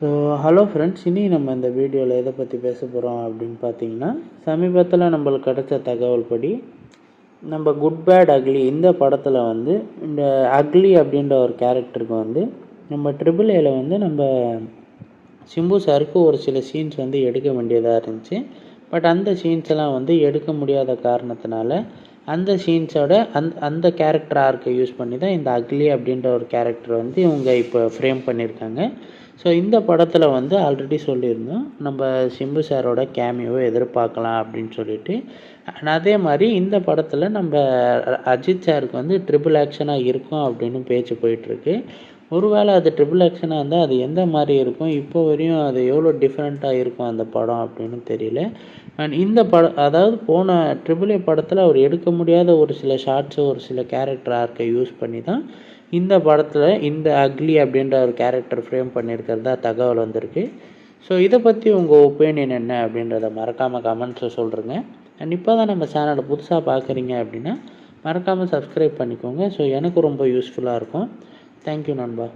So hello friends இனி நம்ம இந்த வீடியோவில் எதை பற்றி பேச போகிறோம் அப்படின்னு பார்த்தீங்கன்னா சமீபத்தில் நம்மளுக்கு கிடைச்ச தகவல் படி நம்ம குட் பேட் அக்லி இந்த படத்தில் வந்து இந்த அக்லி அப்படின்ற ஒரு கேரக்டருக்கு வந்து நம்ம ட்ரிபிள் ஏல வந்து நம்ம சிம்பு சாருக்கு ஒரு சில சீன்ஸ் வந்து எடுக்க வேண்டியதாக இருந்துச்சு. பட் அந்த சீன்ஸ் எல்லாம் வந்து எடுக்க முடியாத காரணத்தினால அந்த சீன்ஸோட அந் அந்த கேரக்டர் ஆர்க்கை யூஸ் பண்ணி தான் இந்த அக்லி அப்படின்ற ஒரு கேரக்டர் வந்து இவங்க இப்போ ஃப்ரேம் பண்ணியிருக்காங்க ஸோ இந்த படத்தில் வந்து ஆல்ரெடி சொல்லியிருந்தோம். நம்ம சிம்பு சாரோட கேமியோவை எதிர்பார்க்கலாம் அப்படின்னு சொல்லிட்டு. அதே மாதிரி இந்த படத்தில் நம்ம அஜித் சாருக்கு வந்து ட்ரிபிள் ஆக்ஷனாக இருக்கும் அப்படின்னு பேச்சு போயிட்டுருக்கு ஒருவேளை அது ட்ரிபிள் ஆக்ஷனாக இருந்தால் அது எந்த மாதிரி இருக்கும்? இப்போ வரையும் அது எவ்வளோ டிஃப்ரெண்ட்டாக இருக்கும் அந்த படம் அப்படின்னு தெரியல. அண்ட் இந்த படம் அதாவது போன ட்ரிபிள் ஏ படத்தில் அவர் எடுக்க முடியாத ஒரு சில ஷார்ட்ஸு ஒரு சில கேரக்டர் ஆர்க்கை யூஸ் பண்ணி தான் இந்த படத்தில் இந்த அக்லி அப்படின்ற ஒரு கேரக்டர் ஃப்ரேம் பண்ணியிருக்கிறதா தகவல் வந்திருக்கு. ஸோ இதை பற்றி உங்கள் ஒப்பீனியன் என்ன அப்படின்றத மறக்காமல் கமெண்ட்ஸில் சொல்கிறேங்க அண்ட் இப்போ தான் நம்ம சேனலை புதுசாக பார்க்குறீங்க அப்படின்னா மறக்காமல் சப்ஸ்கிரைப் பண்ணிக்கோங்க. ஸோ எனக்கு ரொம்ப யூஸ்ஃபுல்லாக இருக்கும். தேங்க்யூ நண்பா